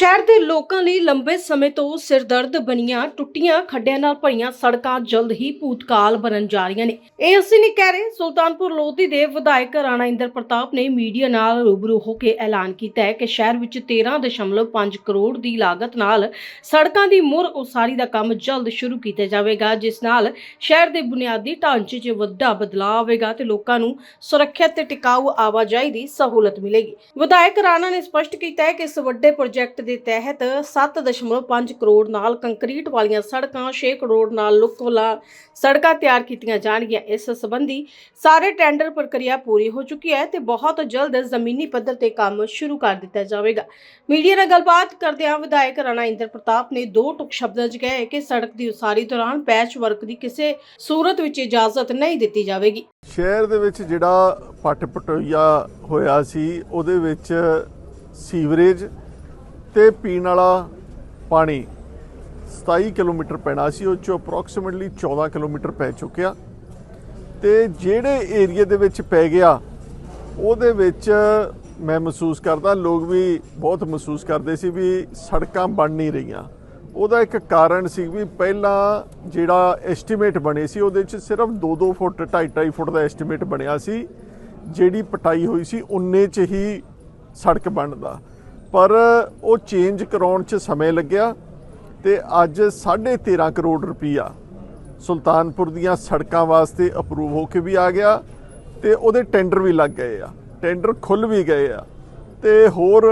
ਸ਼ਹਿਰ ਦੇ ਲੋਕਾਂ ਲਈ ਲੰਬੇ ਸਮੇਂ ਤੋਂ ਸਿਰਦਰਦ ਬਣੀਆਂ, ਟੁੱਟੀਆਂ ਖੱਡਿਆਂ ਨਾਲ ਭਰੀਆਂ ਸੜਕਾਂ ਜਲਦ ਹੀ ਭੂਤਕਾਲ ਬਣਨ ਜਾ ਰਹੀਆਂ ਨੇ। ਇਹ ਅਸੀਂ ਨਹੀਂ ਕਹਿ ਰਹੇ, ਸੁਲਤਾਨਪੁਰ ਲੋਧੀ ਦੇ ਵਿਧਾਇਕ ਰਾਣਾ ਇੰਦਰ ਪ੍ਰਤਾਪ ਨੇ ਮੀਡੀਆ ਨਾਲ ਰੂਬਰੂ ਹੋ ਕੇ ਐਲਾਨ ਕੀਤਾ ਹੈ ਕਿ ਸ਼ਹਿਰ ਵਿੱਚ 13.5 ਕਰੋੜ ਦੀ ਲਾਗਤ ਨਾਲ ਸੜਕਾਂ ਦੀ ਮੁਰ ਉਸਾਰੀ ਦਾ ਕੰਮ ਜਲਦ ਸ਼ੁਰੂ ਕੀਤਾ ਜਾਵੇਗਾ, ਜਿਸ ਨਾਲ ਸ਼ਹਿਰ ਦੇ ਬੁਨਿਆਦੀ ਢਾਂਚੇ 'ਚ ਵੱਡਾ ਬਦਲਾਅ ਆਵੇਗਾ ਤੇ ਲੋਕਾਂ ਨੂੰ ਸੁਰੱਖਿਅਤ ਤੇ ਟਿਕਾਊ ਆਵਾਜਾਈ ਦੀ ਸਹੂਲਤ ਮਿਲੇਗੀ। ਵਿਧਾਇਕ ਰਾਣਾ ਨੇ ਸਪਸ਼ਟ ਕੀਤਾ ਹੈ ਕਿ ਇਸ ਵੱਡੇ ਪ੍ਰੋਜੈਕਟ ਦੇ ਤਹਿਤ 7.5 ਕਰੋੜ ਨਾਲ ਕੰਕਰੀਟ ਵਾਲੀਆਂ ਸੜਕਾਂ 6 ਕਰੋੜ ਨਾਲ ਲੁੱਕ ਵਾਲਾ ਸੜਕਾਂ ਤਿਆਰ ਕੀਤੀਆਂ ਜਾਣਗੀਆਂ। ਇਸ ਸੰਬੰਧੀ ਸਾਰੇ ਟੈਂਡਰ ਪ੍ਰਕਿਰਿਆ ਪੂਰੀ ਹੋ ਚੁੱਕੀ ਹੈ ਤੇ ਬਹੁਤ ਜਲਦ ਜ਼ਮੀਨੀ ਪੱਧਰ ਤੇ ਕੰਮ ਸ਼ੁਰੂ ਕਰ ਦਿੱਤਾ ਜਾਵੇਗਾ। ਮੀਡੀਆ ਨਾਲ ਗੱਲਬਾਤ ਕਰਦਿਆਂ ਵਿਧਾਇਕ ਰਾਣਾ ਇੰਦਰ ਪ੍ਰਤਾਪ ਨੇ ਦੋ ਟੁਕ ਸ਼ਬਦਾਂ 'ਚ ਕਿਹਾ ਕਿ ਸੜਕ ਦੀ ਉਸਾਰੀ ਦੌਰਾਨ ਪੈਚ ਵਰਕ ਦੀ ਕਿਸੇ ਸੂਰਤ ਵਿੱਚ ਇਜਾਜ਼ਤ ਨਹੀਂ ਦਿੱਤੀ ਜਾਵੇਗੀ। ਸ਼ਹਿਰ ਦੇ ਵਿੱਚ ਜਿਹੜਾ ਪੱਟ ਪਟੋਈਆ ਹੋਇਆ ਸੀ, ਉਹਦੇ ਵਿੱਚ ਸੀਵਰੇਜ ਤੇ ਪੀਣ ਵਾਲਾ ਪਾਣੀ 27 ਕਿਲੋਮੀਟਰ ਪੈਣਾ ਸੀ, ਉਹ ਚੋਂ ਅਪਰੋਕਸੀਮੇਟਲੀ 14 ਕਿਲੋਮੀਟਰ ਪੈ ਚੁੱਕਿਆ। ਤੇ ਜਿਹੜੇ ਏਰੀਆ ਦੇ ਵਿੱਚ ਪੈ ਗਿਆ, ਉਹਦੇ ਵਿੱਚ ਮੈਂ ਮਹਿਸੂਸ ਕਰਦਾ, ਲੋਕ ਵੀ ਬਹੁਤ ਮਹਿਸੂਸ ਕਰਦੇ ਸੀ ਵੀ ਸੜਕਾਂ ਬਣ ਨਹੀਂ ਰਹੀਆਂ। ਉਹਦਾ ਇੱਕ ਕਾਰਨ ਸੀ ਵੀ ਪਹਿਲਾਂ ਜਿਹੜਾ ਐਸਟੀਮੇਟ ਬਣੇ ਸੀ, ਉਹਦੇ ਵਿੱਚ ਸਿਰਫ 2-2 ਫੁੱਟ 2.5 ਫੁੱਟ ਦਾ ਐਸਟੀਮੇਟ ਬਣਿਆ ਸੀ। ਜਿਹੜੀ ਪਟਾਈ ਹੋਈ ਸੀ ਉਨੇ 'ਚ ਹੀ ਸੜਕ ਬਣਦਾ। ਪਰ ਉਹ ਚੇਂਜ ਕਰਾਉਣ 'ਚ ਸਮੇਂ ਲੱਗਿਆ ਤੇ ਅੱਜ 13.5 ਕਰੋੜ ਰੁਪਈਆ ਸੁਲਤਾਨਪੁਰ ਦੀਆਂ ਸੜਕਾਂ ਵਾਸਤੇ ਅਪਰੂਵ ਹੋ ਕੇ ਵੀ ਆ ਗਿਆ ਤੇ ਉਹਦੇ ਟੈਂਡਰ ਵੀ ਲੱਗ ਗਏ ਆ। ਟੈਂਡਰ ਖੁੱਲ ਵੀ ਗਏ ਆ। ਤੇ ਹੋਰ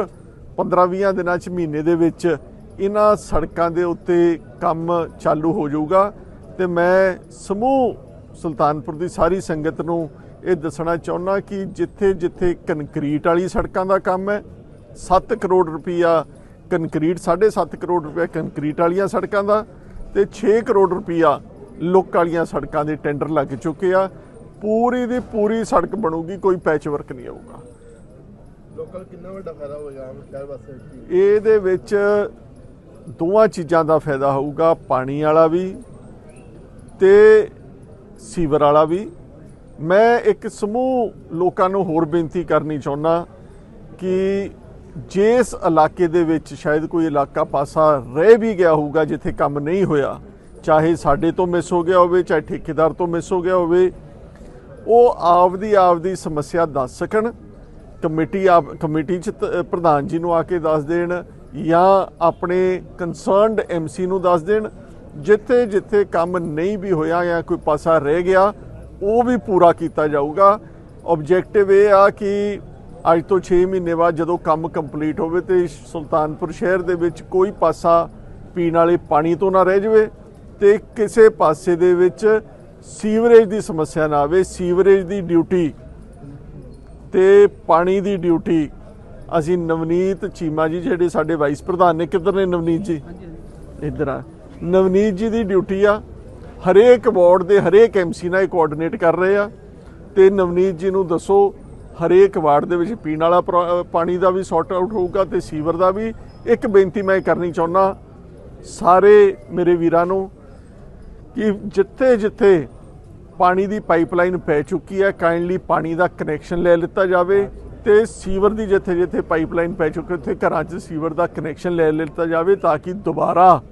15-20 ਦਿਨਾਂ ਚ ਮਹੀਨੇ ਦੇ ਵਿੱਚ ਇਹਨਾਂ ਸੜਕਾਂ ਦੇ ਉੱਤੇ ਕੰਮ ਚਾਲੂ ਹੋ ਜਾਊਗਾ ਤੇ ਮੈਂ ਸਮੂਹ ਸੁਲਤਾਨਪੁਰ ਦੀ ਸਾਰੀ ਸੰਗਤ ਨੂੰ ਇਹ ਦੱਸਣਾ ਚਾਹੁੰਦਾ ਕਿ ਜਿੱਥੇ ਜਿੱਥੇ ਕੰਕਰੀਟ ਵਾਲੀ ਸੜਕਾਂ ਦਾ ਕੰਮ ਹੈ 7 ਕਰੋੜ ਰੁਪਈਆ ਕੰਕਰੀਟ 7.5 ਕਰੋੜ ਰੁਪਏ ਕੰਕਰੀਟ ਵਾਲੀਆਂ ਸੜਕਾਂ ਦਾ ਤੇ 6 ਕਰੋੜ ਰੁਪਈਆ ਲੁੱਕ ਵਾਲੀਆਂ ਸੜਕਾਂ ਦੇ ਟੈਂਡਰ ਲੱਗ ਚੁੱਕੇ ਆ। ਪੂਰੀ ਦੀ ਪੂਰੀ ਸੜਕ ਬਣੂਗੀ ਕੋਈ ਪੈਚ ਵਰਕ ਨਹੀਂ ਆਊਗਾ। ਲੋਕਾਂ ਨੂੰ ਕਿੰਨਾ ਵੱਡਾ ਫਾਇਦਾ ਹੋਏਗਾ ਸ਼ਹਿਰ ਵਾਸਤੇ? ਇਹਦੇ ਵਿੱਚ ਦੋਵਾਂ ਚੀਜ਼ਾਂ ਦਾ ਫਾਇਦਾ ਹੋਊਗਾ ਪਾਣੀ ਵਾਲਾ ਵੀ ਤੇ ਸੀਵਰ ਵਾਲਾ ਵੀ। ਮੈਂ ਇੱਕ ਸਮੂਹ ਲੋਕਾਂ ਨੂੰ ਹੋਰ ਬੇਨਤੀ ਕਰਨੀ ਚਾਹੁੰਦਾ ਕਿ ਜਿਸ ਇਲਾਕੇ ਦੇ ਵਿੱਚ ਸ਼ਾਇਦ ਕੋਈ ਇਲਾਕਾ ਪਾਸਾ ਰਹਿ ਵੀ ਗਿਆ ਹੋਊਗਾ, ਜਿੱਥੇ ਕੰਮ ਨਹੀਂ ਹੋਇਆ, ਚਾਹੇ ਸਾਡੇ ਤੋਂ ਮਿਸ ਹੋ ਗਿਆ ਹੋਵੇ, ਚਾਹੇ ਠੇਕੇਦਾਰ ਤੋਂ ਮਿਸ ਹੋ ਗਿਆ ਹੋਵੇ, ਉਹ ਆਪਦੀ ਆਪਦੀ ਸਮੱਸਿਆ ਦੱਸ ਸਕਣ। ਕਮੇਟੀ ਆਪ, ਕਮੇਟੀ ਚ ਪ੍ਰਧਾਨ ਜੀ ਨੂੰ ਆ ਕੇ ਦੱਸ ਦੇਣ ਜਾਂ ਆਪਣੇ ਕੰਸਰਨਡ ਐਮਸੀ ਨੂੰ ਦੱਸ ਦੇਣ। ਜਿੱਥੇ ਜਿੱਥੇ ਕੰਮ ਨਹੀਂ ਵੀ ਹੋਇਆ ਜਾਂ ਕੋਈ ਪਾਸਾ ਰਹਿ ਗਿਆ, ਉਹ ਵੀ ਪੂਰਾ ਕੀਤਾ ਜਾਊਗਾ। ਆਬਜੈਕਟਿਵ ਇਹ ਆ ਕਿ ਅੱਜ ਤੋਂ 6 ਮਹੀਨੇ ਬਾਅਦ ਜਦੋਂ ਕੰਮ ਕੰਪਲੀਟ ਹੋਵੇ ਤੇ ਸੁਲਤਾਨਪੁਰ ਸ਼ਹਿਰ ਦੇ ਵਿੱਚ ਕੋਈ ਪਾਸਾ ਪੀਣ ਵਾਲੇ ਪਾਣੀ ਤੋਂ ਨਾ ਰਹਿ ਜਾਵੇ ਤੇ ਕਿਸੇ ਪਾਸੇ ਦੇ ਵਿੱਚ ਸੀਵਰੇਜ ਦੀ ਸਮੱਸਿਆ ਨਾ ਆਵੇ ਸੀਵਰੇਜ ਦੀ ਡਿਊਟੀ ਤੇ ਪਾਣੀ ਦੀ ਡਿਊਟੀ। ਅਸੀਂ ਨਵਨੀਤ ਚੀਮਾ ਜੀ ਜਿਹੜੇ ਸਾਡੇ ਵਾਈਸ ਪ੍ਰਧਾਨ ਨੇ ਕਿੱਧਰ ਨੇ ਨਵਨੀਤ ਜੀ? ਇੱਧਰ ਆ। ਨਵਨੀਤ ਜੀ ਦੀ ਡਿਊਟੀ ਆ। ਹਰੇਕ ਵਾਰਡ ਦੇ ਹਰੇਕ ਐਮਸੀ ਨਾਲ ਕੋਆਰਡੀਨੇਟ ਕਰ ਰਹੇ ਆ। ਤੇ ਨਵਨੀਤ ਜੀ ਨੂੰ ਦੱਸੋ ਹਰੇਕ ਵਾਰਡ ਦੇ ਵਿੱਚ ਪੀਣ ਵਾਲਾ ਪ੍ਰੋ- ਪਾਣੀ ਦਾ ਵੀ ਸੌਰਟ ਆਊਟ ਹੋਊਗਾ ਤੇ ਸੀਵਰ ਦਾ ਵੀ। ਇੱਕ ਬੇਨਤੀ ਮੈਂ ਕਰਨੀ ਚਾਹੁੰਦਾ, ਸਾਰੇ ਮੇਰੇ ਵੀਰਾਂ ਨੂੰ, ਕਿ ਜਿੱਥੇ ਜਿੱਥੇ ਪਾਣੀ ਦੀ ਪਾਈਪਲਾਈਨ ਪੈ ਚੁੱਕੀ ਹੈ ਕਾਈਂਡਲੀ ਪਾਣੀ ਦਾ ਕਨੈਕਸ਼ਨ ਲੈ ਲਿੱਤਾ ਜਾਵੇ ਤੇ ਸੀਵਰ ਦੀ ਜਿੱਥੇ ਜਿੱਥੇ ਪਾਈਪਲਾਈਨ ਪੈ ਚੁੱਕੀ ਉੱਥੇ ਘਰਾਂ 'ਚ ਸੀਵਰ ਦਾ ਕਨੈਕਸ਼ਨ ਲੈ ਲਿੱਤਾ ਜਾਵੇ ਤਾਂ ਕਿ ਦੁਬਾਰਾ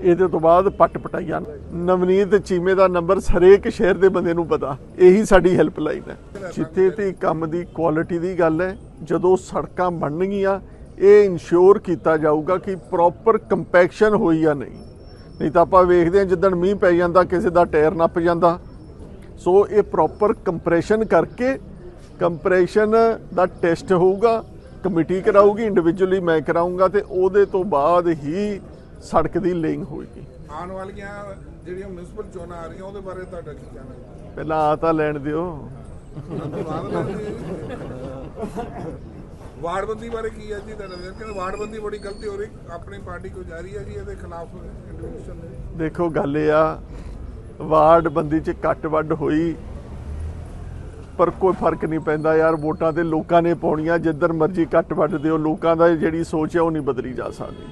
ਇਹਦੇ ਤੋਂ ਬਾਅਦ ਪੱਟ ਪਟਾਈਆਂ। ਨਵਨੀਤ ਚੀਮੇ ਦਾ ਨੰਬਰ ਹਰੇਕ ਸ਼ਹਿਰ ਦੇ ਬੰਦੇ ਨੂੰ ਪਤਾ। ਇਹੀ ਸਾਡੀ ਹੈਲਪਲਾਈਨ ਹੈ। ਜਿੱਥੇ ਤੇ ਕੰਮ ਦੀ ਕੁਆਲਿਟੀ ਦੀ ਗੱਲ ਹੈ, ਜਦੋਂ ਸੜਕਾਂ ਬਣਨਗੀਆਂ, ਇਹ ਇਨਸ਼ੋਰ ਕੀਤਾ ਜਾਊਗਾ ਕਿ ਪ੍ਰੋਪਰ ਕੰਪੈਕਸ਼ਨ ਹੋਈ ਜਾਂ ਨਹੀਂ। ਨਹੀਂ ਤਾਂ ਆਪਾਂ ਵੇਖਦੇ ਹਾਂ ਜਿੱਦਣ ਮੀਂਹ ਪੈ ਜਾਂਦਾ, ਕਿਸੇ ਦਾ ਟਾਇਰ ਨੱਪ ਜਾਂਦਾ। ਸੋ ਇਹ ਪ੍ਰੋਪਰ ਕੰਪਰੈਸ਼ਨ ਕਰਕੇ ਕੰਪਰੈਸ਼ਨ ਦਾ ਟੈਸਟ ਹੋਊਗਾ, ਕਮੇਟੀ ਕਰਾਊਗੀ ਇੰਡੀਵਿਜੂਅਲੀ ਮੈਂ ਕਰਾਊਂਗਾ ਤੇ ਉਹਦੇ ਤੋਂ ਬਾਅਦ ਹੀ ਸੜਕ ਦੀ ਲੇਇੰਗ ਹੋਏਗੀ। ਆਉਣ ਵਾਲੀਆਂ ਜਿਹੜੀਆਂ ਮਿਊਨਿਸਪਲ ਚੋਣਾਂ ਆ ਰਹੀਆਂ ਉਹਦੇ ਬਾਰੇ ਤੁਹਾਡਾ ਕੀ ਕਹਿਣਾ ਹੈ? ਪਹਿਲਾਂ ਆ ਤਾਂ ਲੈਣ ਦਿਓ। ਵਾਰਡਬੰਦੀ ਬਾਰੇ ਕੀ ਹੈ ਜੀ ਤੁਹਾਡਾ? ਵੇਖ ਕਿ ਵਾਰਡਬੰਦੀ ਬੜੀ ਗਲਤੀ ਹੋ ਰਹੀ। ਆਪਣੀ ਪਾਰਟੀ ਕੋ ਜਾ ਰਹੀ ਹੈ ਜੀ ਇਹਦੇ ਖਿਲਾਫ ਇੰਟਰਵਿਊਸ਼ਨ ਨੇ ਦੇਖੋ ਗੱਲ ਇਹ ਆ ਵਾਰਡ ਬੰਦੀ ਚ ਕੱਟ ਵੱਡ ਹੋਈ ਪਰ ਕੋਈ ਫ਼ਰਕ ਨਹੀਂ ਪੈਂਦਾ ਯਾਰ ਵੋਟਾਂ ਤੇ ਲੋਕਾਂ ਨੇ ਪਾਉਣੀਆਂ ਜਿੱਧਰ ਮਰਜ਼ੀ ਕੱਟ ਵੱਡ ਦਿਓ ਲੋਕਾਂ ਦਾ ਜਿਹੜੀ ਸੋਚ ਹੈ ਉਹ ਨਹੀਂ ਬਦਲੀ ਜਾ ਸਕਦੀ।